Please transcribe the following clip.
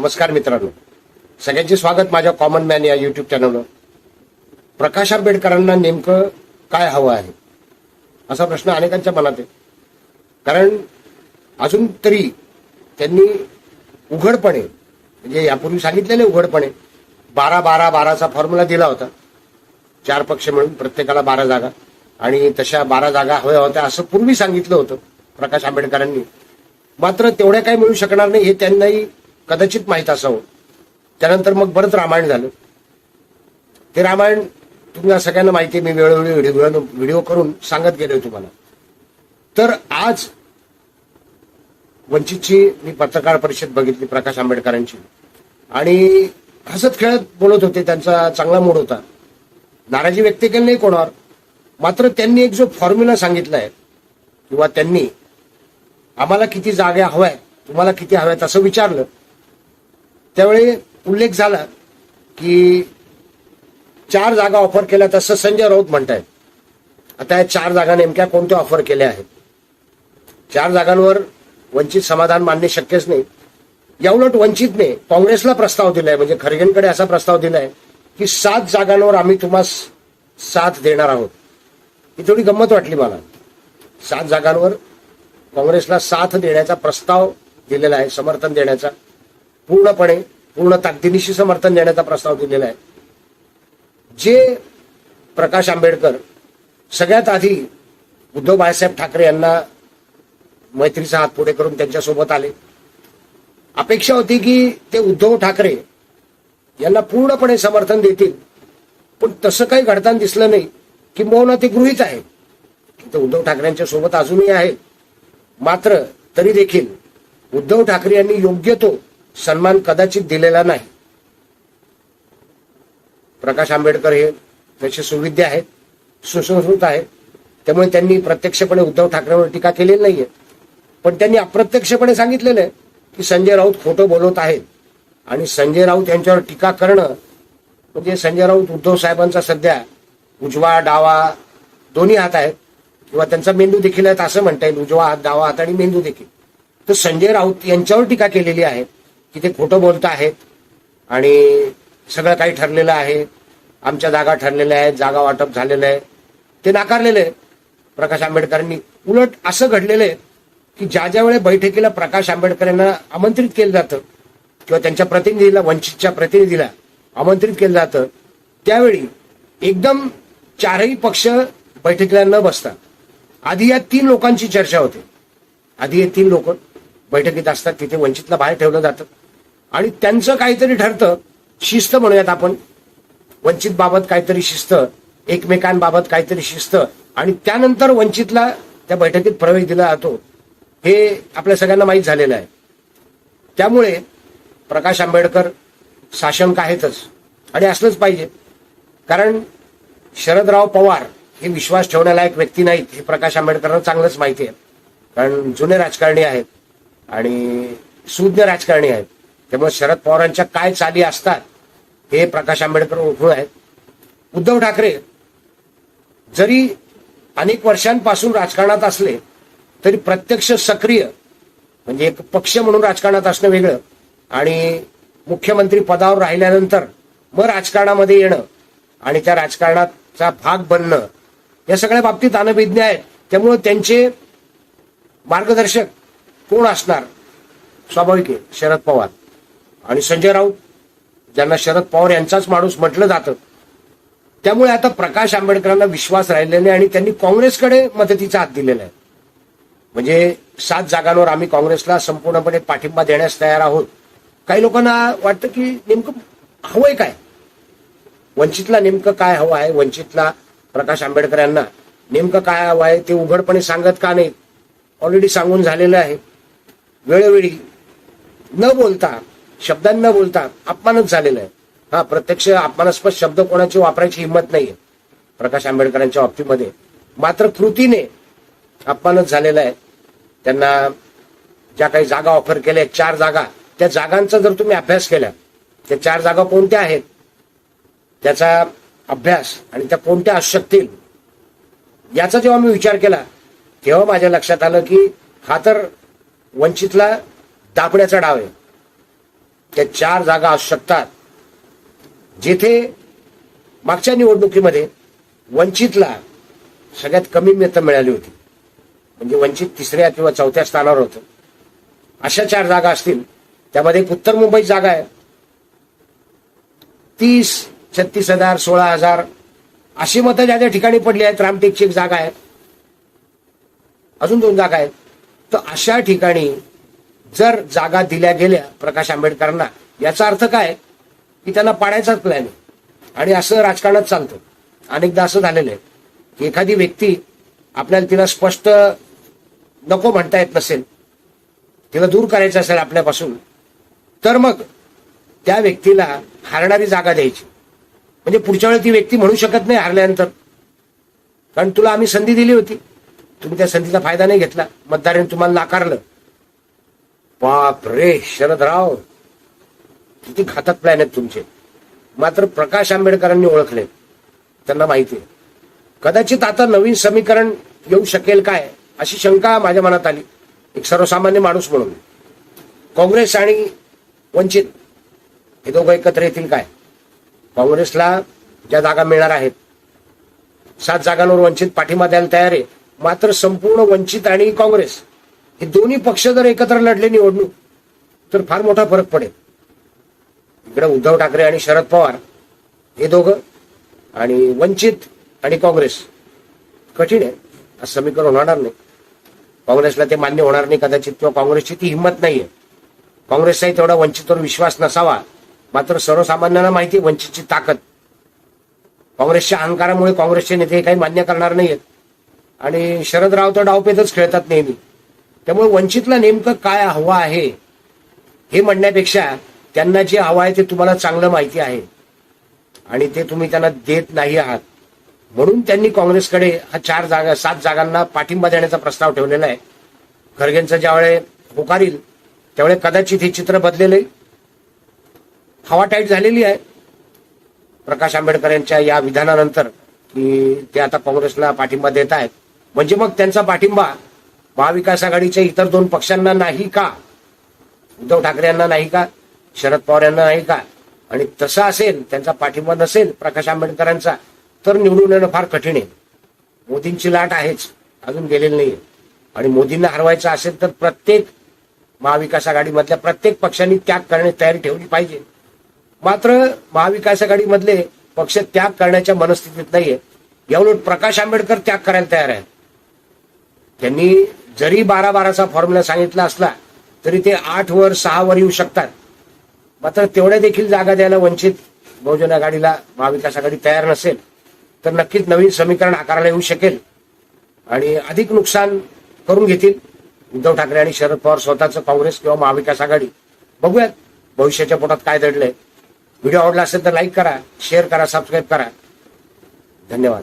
नमस्कार मित्रांनो. सगळ्यांचे स्वागत माझ्या कॉमन मॅन या युट्यूब चॅनलवर प्रकाश आंबेडकरांना नेमकं काय हवं आहे? असा प्रश्न अनेकांच्या मनात आहे. कारण अजून तरी त्यांनी उघडपणे म्हणजे यापूर्वी सांगितलेले उघडपणे बारा बारा बाराचा फॉर्म्युला दिला होता. चार पक्ष मिळून प्रत्येकाला बारा जागा. आणि तशा बारा जागा हव्या होत्या असं पूर्वी सांगितलं होतं प्रकाश आंबेडकरांनी. मात्र तेवढ्या काही मिळू शकणार नाही हे त्यांनाही कदाचित माहीत असावं. त्यानंतर मग बरंच रामायण झालं. ते रामायण तुम्हाला सगळ्यांना माहिती आहे मी वेळोवेळी व्हिडिओ व्हिडिओ करून सांगत गेलोय तुम्हाला. तर आज वंचितची मी पत्रकार परिषद बघितली प्रकाश आंबेडकरांची. आणि हसत खेळत बोलत होते त्यांचा चांगला मूड होता. नाराजी व्यक्त केली नाही कोणावर. मात्र त्यांनी एक जो फॉर्म्युला सांगितलाय किंवा त्यांनी आम्हाला किती जागा हव्यात तुम्हाला किती हव्यात असं विचारलं त्यावेळी उल्लेख झाला की चार जागा ऑफर केल्या तसं संजय राऊत म्हणतायत. आता या चार जागा नेमक्या कोणत्या ऑफर केल्या आहेत? चार जागांवर वंचित समाधान मानणे शक्यच नाही. याउलट वंचितने काँग्रेसला प्रस्ताव दिलाय म्हणजे खरगेंकडे असा प्रस्ताव दिलाय की सात जागांवर आम्ही तुम्हाला साथ देणार आहोत. ही थोडी गंमत वाटली मला. सात जागांवर काँग्रेसला साथ देण्याचा प्रस्ताव दिलेला आहे समर्थन देण्याचा. पूर्णपणे पूर्ण ताकदीनिशी समर्थन देण्याचा प्रस्ताव दिलेला आहे. जे प्रकाश आंबेडकर सगळ्यात आधी उद्धव बाळासाहेब ठाकरे यांना मैत्रीचा हात पुढे करून त्यांच्यासोबत आले. अपेक्षा होती की ते उद्धव ठाकरे यांना पूर्णपणे समर्थन देतील. पण तसं काही घडताना दिसलं नाही किंबहुना ते गृहित आहे. ते उद्धव ठाकरेंच्या सोबत अजूनही आहेत मात्र तरी देखील उद्धव ठाकरे यांनी योग्य तो सन्मान कदाचित दिलेला नाही. प्रकाश आंबेडकर हे त्याचे सुविद्य आहेत सुसंस्कृत आहेत. त्यामुळे त्यांनी प्रत्यक्षपणे उद्धव ठाकरेंवर टीका केलेली नाहीये. पण त्यांनी अप्रत्यक्षपणे सांगितलेलं आहे की संजय राऊत खोटं बोलत आहेत. आणि संजय राऊत यांच्यावर टीका करणं म्हणजे संजय राऊत उद्धव साहेबांचा सध्या उजवा डावा दोन्ही हात आहेत. किंवा त्यांचा मेंदू देखील आहेत असं म्हणता येईल उजवा हात डावा हात आणि मेंदू देखील. तर संजय राऊत यांच्यावर टीका केलेली आहे. की ते खोटं बोलत आहेत. आणि सगळं काही ठरलेलं आहे. आमच्या जागा ठरलेल्या आहेत जागा वाटप झालेलं आहे. ते नाकारलेलं आहे प्रकाश आंबेडकरांनी. उलट असं घडलेलं आहे की ज्या ज्या वेळेला बैठकीला प्रकाश आंबेडकर यांना आमंत्रित केलं जातं किंवा त्यांच्या प्रतिनिधीला वंचितच्या प्रतिनिधीला आमंत्रित केलं जातं त्यावेळी एकदम चारही पक्ष बैठकीला न बसता आधी या तीन लोकांची चर्चा होते. आधी हे तीन लोक बैठकीत असतात तिथे वंचितला बाहेर ठेवलं जातं. आणि त्यांचं काहीतरी ठरतं. शिस्त म्हणूयात आपण. वंचित बाबत काहीतरी शिस्त एकमेकांबाबत काहीतरी शिस्त. आणि त्यानंतर वंचितला त्या बैठकीत प्रवेश दिला जातो. हे आपल्या सगळ्यांना माहीत झालेलं आहे. त्यामुळे प्रकाश आंबेडकर साशंक आहेतच. आणि असलंच पाहिजे. कारण शरदराव पवार हे विश्वास ठेवण्यालायक व्यक्ती नाहीत हे प्रकाश आंबेडकरांना चांगलंच माहिती आहे. कारण जुने राजकारणी आहेत. आणि सुज्ञ राजकारणी आहेत. त्यामुळे शरद पवारांच्या काय चाली असतात हे प्रकाश आंबेडकर ओळखू आहेत. उद्धव ठाकरे जरी अनेक वर्षांपासून राजकारणात असले तरी प्रत्यक्ष सक्रिय म्हणजे एक पक्ष म्हणून राजकारणात असणं वेगळं. आणि मुख्यमंत्री पदावर राहिल्यानंतर मग राजकारणामध्ये येणं आणि त्या राजकारणाचा भाग बनणं या सगळ्या बाबतीत अनभिज्ञ आहेत. त्यामुळे त्यांचे मार्गदर्शक कोण असणार? स्वाभाविक आहे शरद पवार. आणि संजय राऊत ज्यांना शरद पवार यांचाच माणूस म्हटलं जातं. त्यामुळे आता प्रकाश आंबेडकरांना विश्वास राहिलेला नाही आणि त्यांनी काँग्रेसकडे मदतीचा हात दिलेला आहे. म्हणजे सात जागांवर आम्ही काँग्रेसला संपूर्णपणे पाठिंबा देण्यास तयार आहोत. काही लोकांना वाटतं की नेमकं हवंय काय? वंचितला नेमकं काय हवं आहे? वंचितला प्रकाश आंबेडकर यांना नेमकं काय हवं आहे? ते उघडपणे सांगत का नाही? ऑलरेडी सांगून झालेलं आहे. वेळोवेळी न बोलता शब्दांना न बोलता अपमानच झालेला आहे. हा प्रत्यक्ष अपमानास्पद शब्द कोणाची वापरायची हिंमत नाहीये. प्रकाश आंबेडकरांच्या बाबतीमध्ये. मात्र कृतीने अपमानच झालेला आहे. त्यांना ज्या काही जागा ऑफर केल्या चार जागा. त्या जागांचा जर तुम्ही अभ्यास केला त्या चार जागा कोणत्या आहेत? त्याचा अभ्यास आणि त्या कोणत्या असू शकतील याचा जेव्हा मी विचार केला तेव्हा माझ्या लक्षात आलं की हा तर वंचितला दाबण्याचा डाव आहे. त्या चार जागा असू शकतात. जेथे मागच्या निवडणुकीमध्ये वंचितला सगळ्यात कमी मतं मिळाली होती. म्हणजे वंचित तिसऱ्या किंवा चौथ्या स्थानावर होतं. अशा चार जागा असतील त्यामध्ये एक उत्तर मुंबई जागा आहे. तीस छत्तीस हजार सोळा हजार अशी मतं ज्या ज्या ठिकाणी पडली आहेत रामटेकची एक जागा आहे. अजून दोन जागा आहेत. तर अशा ठिकाणी जर जागा दिल्या गेल्या प्रकाश आंबेडकरांना याचा अर्थ काय? की त्यांना पाडायचाच प्लॅन आहे. आणि असं राजकारणात चालतं. अनेकदा असं झालेलं आहे की एखादी व्यक्ती आपल्याला तिला स्पष्ट नको म्हणता येत नसेल तिला दूर करायचं असेल आपल्यापासून तर मग त्या व्यक्तीला हारणारी जागा द्यायची. म्हणजे पुढच्या वेळी ती व्यक्ती म्हणू शकत नाही हारल्यानंतर. कारण तुला आम्ही संधी दिली होती. तुम्ही त्या संधीचा फायदा नाही घेतला. मतदारांनी तुम्हाला नाकारलं. बाप रे शरदराव. किती घातक प्लॅन आहेत तुमचे. मात्र प्रकाश आंबेडकरांनी ओळखले. त्यांना माहिती आहे. कदाचित आता नवीन समीकरण येऊ शकेल काय अशी शंका माझ्या मनात आली. एक सर्वसामान्य माणूस म्हणून. काँग्रेस आणि वंचित हे दोघं एकत्र येतील काय? काँग्रेसला ज्या जागा मिळणार आहेत सात जागांवर वंचित पाठिंबा द्यायला तयार आहे. मात्र संपूर्ण वंचित आणि काँग्रेस हे दोन्ही पक्ष जर एकत्र लढले निवडणूक तर फार मोठा फरक पडेल. इकडे उद्धव ठाकरे आणि शरद पवार हे दोघं आणि वंचित आणि काँग्रेस कठीण आहे. असं समीकरण होणार नाही. काँग्रेसला ते मान्य होणार नाही कदाचित किंवा काँग्रेसची ती हिंमत नाहीये. काँग्रेसचाही तेवढा वंचितवर विश्वास नसावा. मात्र सर्वसामान्यांना माहिती आहे वंचितची ताकद. काँग्रेसच्या अहंकारामुळे काँग्रेसचे नेते हे काही मान्य करणार नाहीयेत. आणि शरद राव तर डावपेतच खेळतात नेहमी. त्यामुळे वंचितला नेमकं काय हवं आहे हे म्हणण्यापेक्षा त्यांना जे हवं आहे ते तुम्हाला चांगलं माहिती आहे. आणि ते तुम्ही त्यांना देत नाही आहात. म्हणून त्यांनी काँग्रेसकडे हा चार जागा सात जागांना पाठिंबा देण्याचा प्रस्ताव ठेवलेला आहे. खरगेंचा ज्यावेळे होकारील त्यावेळे कदाचित हे चित्र बदलेल हवा टाईट झालेली आहे. प्रकाश आंबेडकर यांच्या या विधानानंतर की ते आता काँग्रेसला पाठिंबा देत आहेत. म्हणजे मग त्यांचा पाठिंबा महाविकास आघाडीच्या इतर दोन पक्षांना नाही का? उद्धव ठाकरे यांना नाही का? शरद पवार यांना नाही का? आणि तसं असेल त्यांचा पाठिंबा नसेल प्रकाश आंबेडकरांचा तर निवडून येणं फार कठीण आहे. मोदींची लाट आहेच अजून गेलेली नाहीये. आणि मोदींना हरवायचं असेल तर प्रत्येक महाविकास आघाडीमधल्या प्रत्येक पक्षांनी त्याग करण्याची तयारी ठेवली पाहिजे. मात्र महाविकास आघाडीमधले पक्ष त्याग करण्याच्या मनस्थितीत नाहीये. याउलट प्रकाश आंबेडकर त्याग करायला तयार आहेत. त्यांनी जरी बारा बाराचा फॉर्म्युला सांगितला असला तरी ते आठ वर सहा वर येऊ शकतात. मात्र तेवढ्या देखील जागा द्यायला वंचित बहुजन आघाडीला महाविकास आघाडी तयार नसेल तर नक्कीच नवीन समीकरण आकाराला येऊ शकेल आणि अधिक नुकसान करून घेतील उद्धव ठाकरे आणि शरद पवार स्वतःचं काँग्रेस किंवा महाविकास आघाडी. बघूयात भविष्याच्या पोटात काय दडलंय व्हिडिओ आवडला असेल तर लाईक करा शेअर करा सबस्क्राईब करा. धन्यवाद.